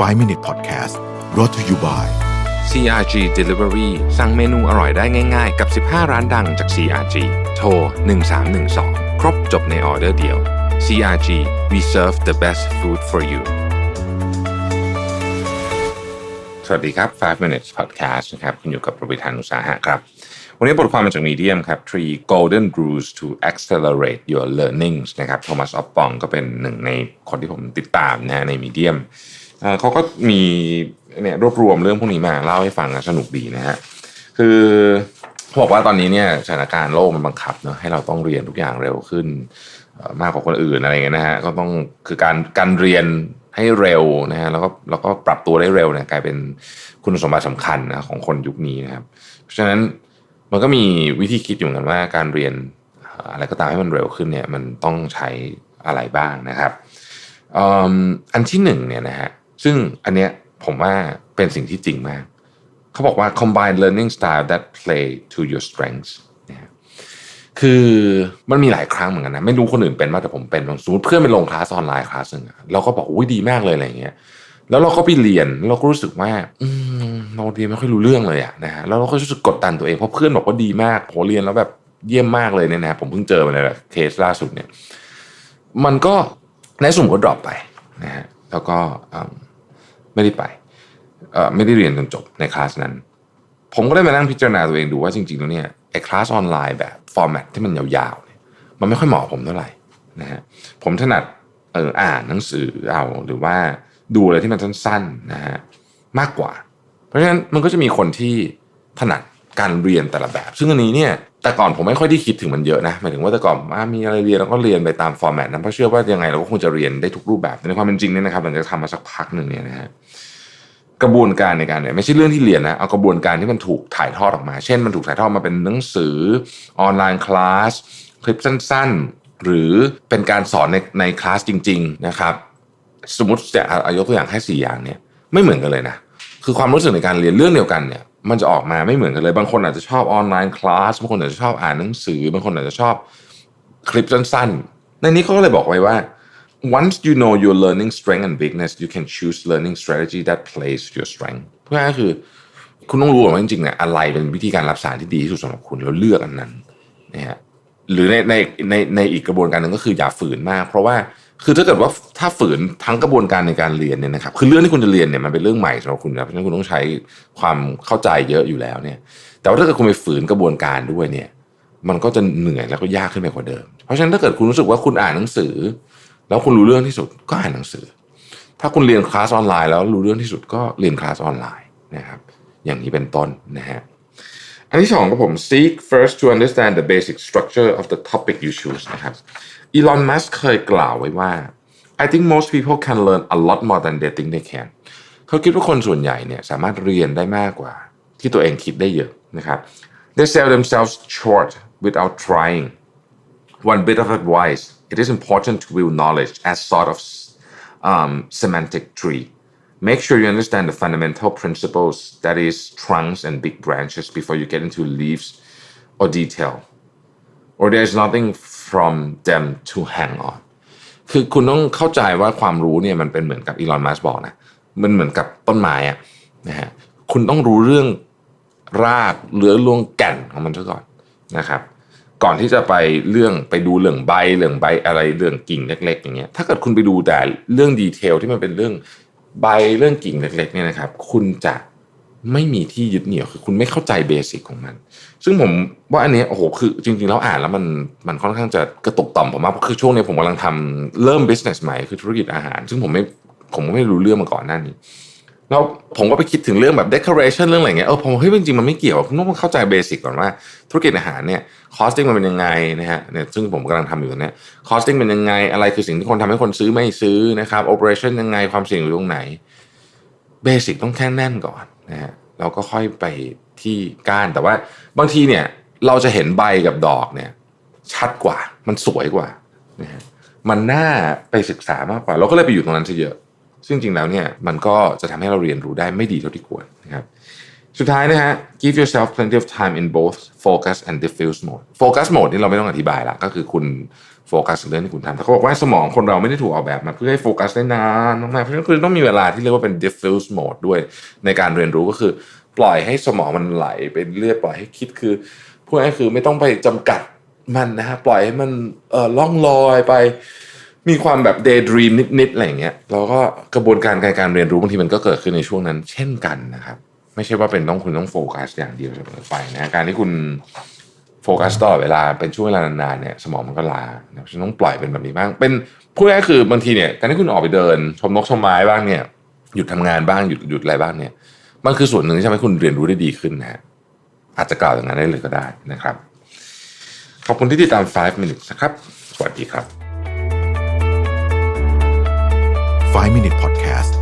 5 Minute Podcast brought to you by CRG Delivery สั่งเมนูอร่อยได้ง่ายๆ กับ 15 ร้านดังจาก CRG โทร 1312 ครบจบในออเดอร์เดียว CRG we serve the best food for you สวัสดีครับ 5 minutes podcast นะครับ คุณอยู่กับประวิธานอุสาหะครับ วันนี้บทความมาจากมีเดียมครับ three golden rules to accelerate your learnings นะครับโทมัสออฟปองก็เป็นหนึ่งในคนที่ผมติดตามนะในมีเดียม เขาก็มีเนี่ยรวบรวมเรื่องพวกนี้มาเล่าให้ฟังนะสนุกดีนะฮะคือเขาบอกว่าตอนนี้เนี่ยสถานการณ์โลกมันบังคับเนาะให้เราต้องเรียนทุกอย่างเร็วขึ้นมากกว่าคนอื่นอะไรเงี้ยนะฮะก็ต้องคือการการเรียนให้เร็วนะฮะแล้วก็แล้วก็ปรับตัวได้เร็วเนี่ยกลายเป็นคุณสมบัติสำคัญนะของคนยุคนี้นะครับ เพราะฉะนั้นมันก็มีวิธีคิดอยู่เหมือนกันว่าการเรียนอะไรก็ตามให้มันเร็วขึ้นเนี่ยมันต้องใช้อะไรบ้างนะครับอันที่หนึ่งเนี่ยนะฮะ ซึ่งอันเนี้ยผมว่าเป็นสิ่งที่จริงมาก เขาบอกว่า combine learning style that play to your strengths นะฮะคือมันมีหลายครั้งเหมือนกันนะไม่รู้คนอื่นเป็นมาแต่ผมเป็นสมมติเพื่อนไปลงคลาสออนไลน์คลาสหนึ่งเราก็บอกอุ้ยดีมากเลยอะไรเงี้ยแล้วเราก็ไปเรียนเราก็รู้สึกว่าอืมเราเรียนไม่ค่อยรู้เรื่องเลยอะนะฮะแล้วเราก็รู้สึกกดดันตัวเองเพราะเพื่อนบอกว่าดีมากโหเรียนแล้วแบบเยี่ยมมากเลยเนี่ยนะผมเพิ่งเจอมาเลยแหละเคสล่าสุดเนี่ย มันก็ในสุ่มก็ดรอปไปนะฮะแล้วก็อ ไม่ได้ไปไม่ได้เรียนจนจบในคลาสนั้น ผมก็ได้มานั่งพิจารณาตัวเองดูว่าจริงๆแล้วเนี่ยไอ้คลาสออนไลน์แบบฟอร์แมตที่มันยาวๆเนี่ยมันไม่ค่อยเหมาะผมเท่าไหร่นะฮะผมถนัดเอออ่านหนังสือเอาหรือว่าดูอะไรที่มันสั้นๆนะฮะมากกว่า เพราะฉะนั้นมันก็จะมีคนที่ถนัดการเรียนแต่ละแบบ ซึ่งอันนี้เนี่ย แต่ก่อนผมไม่ค่อยได้คิดถึงมันเยอะนะหมายถึงว่าแต่ก่อนมีอะไรเรียนเราก็เรียนไปตามฟอร์แมตนั้นเพราะเชื่อว่ายังไงเราก็คงจะเรียนได้ทุกรูปแบบแต่ในความเป็นจริงเนี่ยนะครับหลังจากทำมาสักพักหนึ่งเนี่ยนะฮะกระบวนการในการเนี่ยไม่ใช่เรื่องที่เรียนนะเอากระบวนการที่มันถูกถ่ายทอดออกมา เช่น มันถูกถ่ายทอดมาเป็นหนังสือออนไลน์คลาสคลิปสั้น ๆ หรือเป็นการสอนในในคลาสจริง ๆนะครับ สมมติจะอายกตัวอย่างแค่สี่อย่างเนี่ยไม่เหมือนกันเลยนะคือความรู้สึกในการเรียนเรื่องเดียวกันเนี่ย มันจะออกมาไม่เหมือนกันเลย บางคนอาจจะชอบออนไลน์คลาสบางคนอาจจะชอบอ่านหนังสือ บางคนอาจจะชอบคลิปสั้นๆ ในนี้เขาก็เลยบอกไว้ว่า once you know your learning strength and weakness you can choose learning strategy that plays your strength เพื่อก็คือคุณต้องรู้ก่อนว่าจริงๆเนี่ยอะไรเป็นวิธีการรับสารที่ดีที่สุดสำหรับคุณแล้วเลือกอันนั้นนะฮะหรือในในในในอีกกระบวนการหนึ่งก็คืออย่าฝืนมาก เพราะว่า คือถ้าเกิดว่าถ้าฝืนทั้งกระบวนการในการเรียนเนี่ยนะครับคือเรื่องที่คุณจะเรียนเนี่ยมันเป็นเรื่องใหม่สำหรับคุณนะเพราะฉะนั้นคุณต้องใช้ความเข้าใจเยอะอยู่แล้วเนี่ย แต่ว่าถ้าเกิดคุณไปฝืนกระบวนการด้วยเนี่ย มันก็จะเหนื่อยแล้วก็ยากขึ้นไปกว่าเดิม เพราะฉะนั้นถ้าเกิดคุณรู้สึกว่าคุณอ่านหนังสือ แล้วคุณรู้เรื่องที่สุดก็อ่านหนังสือ ถ้าคุณเรียนคลาสออนไลน์แล้วรู้เรื่องที่สุดก็เรียนคลาสออนไลน์นะครับ อย่างนี้เป็นต้นนะฮะ อันที่สองก็ผม seek first to understand the basic structure of the topic you choose นะครับอีลอนมัสเคยกล่าวไว้ว่า I think most people can learn a lot more than they think they can เขาคิดว่าคนส่วนใหญ่เนี่ยสามารถเรียนได้มากกว่า ที่ตัวเองคิดได้เยอะนะครับ they sell themselves short without trying one bit of advice it is important to view knowledge as sort of um, semantic tree make sure you understand the fundamental principles that is trunks and big branches before you get into leaves or detail or there's nothing from them to hang on คือคุณต้องเข้าใจว่าความรู้เนี่ยมันเป็นเหมือนกับอีลอนมัสบอกนะมันเหมือนกับต้นไม้อะนะฮะคุณต้องรู้เรื่องรากเรือรวงแก่นของมันซะก่อนนะครับ ก่อนที่จะไปเรื่องไปดูเรื่องใบเรื่องใบอะไรเรื่องกิ่งเล็ก ๆ อย่างเงี้ยถ้าเกิดคุณไปดูแต่เรื่องดีเทลที่มันเป็นเรื่อง ใบเรื่องกิ่งเล็กๆเนี่ยนะครับ คุณจะไม่มีที่ยึดเหนี่ยวคือคุณไม่เข้าใจเบสิกของมัน ซึ่งผมว่าอันนี้โอ้โหคือจริงๆแล้วอ่านแล้วมันมันค่อนข้างจะกระตุกต่อมผมมากเพราะคือช่วงนี้ผมกำลังทำเริ่ม business ใหม่คือธุรกิจอาหาร ซึ่งผมไม่ผมไม่รู้เรื่องมาก่อนหน้านี้ แล้วผมก็ไปคิดถึงเรื่องแบบ decoration เรื่องอะไรเงี้ยเออผมเฮ้ยจริงๆมันไม่เกี่ยวต้องเข้าใจเบสิกก่อนว่า ธุรกิจอาหารเนี่ย costing มันเป็นยังไงนะฮะเนี่ยซึ่งผมกำลังทำอยู่ตอนเนี้ย costing เป็นยังไงอะไรคือสิ่งที่คนทำให้คนซื้อไม่ซื้อนะครับ operation ยังไงความเสี่ยงอยู่ตรงไหนเบสิกต้องแค่แน่นก่อนนะฮะเราก็ค่อยไปที่ก้านแต่ว่าบางทีเนี่ยเราจะเห็นใบกับดอกเนี่ยชัดกว่ามันสวยกว่านะฮะมันน่าไปศึกษามากกว่า เราก็เลยไปอยู่ตรงนั้นซะเยอะ ซึ่งจริงแล้วเนี่ยมันก็จะทำให้เราเรียนรู้ได้ไม่ดีเท่าที่ควรนะครับสุดท้ายนะฮะ give yourself plenty of time in both focus and diffuse mode focus mode นี่เราไม่ต้องอธิบายละก็คือคุณโฟกัสเรื่องที่คุณทำแต่เขาบอกว่าสมองคนเราไม่ได้ถูกออกแบบมาเพื่อให้โฟกัสได้นานมากเพราะฉะนั้นคือต้องมีเวลาที่เรียกว่าเป็น diffuse mode ด้วยในการเรียนรู้ก็คือปล่อยให้สมองมันไหลไปเรื่อยปล่อยให้คิดคือพูดง่ายคือไม่ต้องไปจำกัดมันนะฮะปล่อยให้มันเอ่อล่องลอยไป มีความแบบ daydream นิดๆอะไรอย่างเงี้ยแล้วก็กระบวนการการการเรียนรู้บางทีมันก็เกิดขึ้นในช่วงนั้น เช่นกันนะครับ ไม่ใช่ว่าเป็นต้องคุณต้องโฟกัสอย่างเดียวเสมอไปนะการที่คุณโฟกัสตลอดเวลาเป็นช่วงเวลานานๆเนี่ยสมองมันก็ลาฉันต้องปล่อยเป็นแบบนี้บ้าง เป็นพูดง่ายคือบางทีเนี่ยการที่คุณออกไปเดิน ชมนกชมไม้บ้างเนี่ยหยุดทำงานบ้างหยุดหยุดอะไรบ้างเนี่ย มันคือส่วนหนึ่งที่ทำให้คุณเรียนรู้ได้ดีขึ้นนะฮะอาจจะกล่าวอย่างนั้นได้เลยก็ได้นะครับ ขอบคุณที่ติดตาม 5 minutes นะครับ สวัสดีครับ 5 Minute Podcast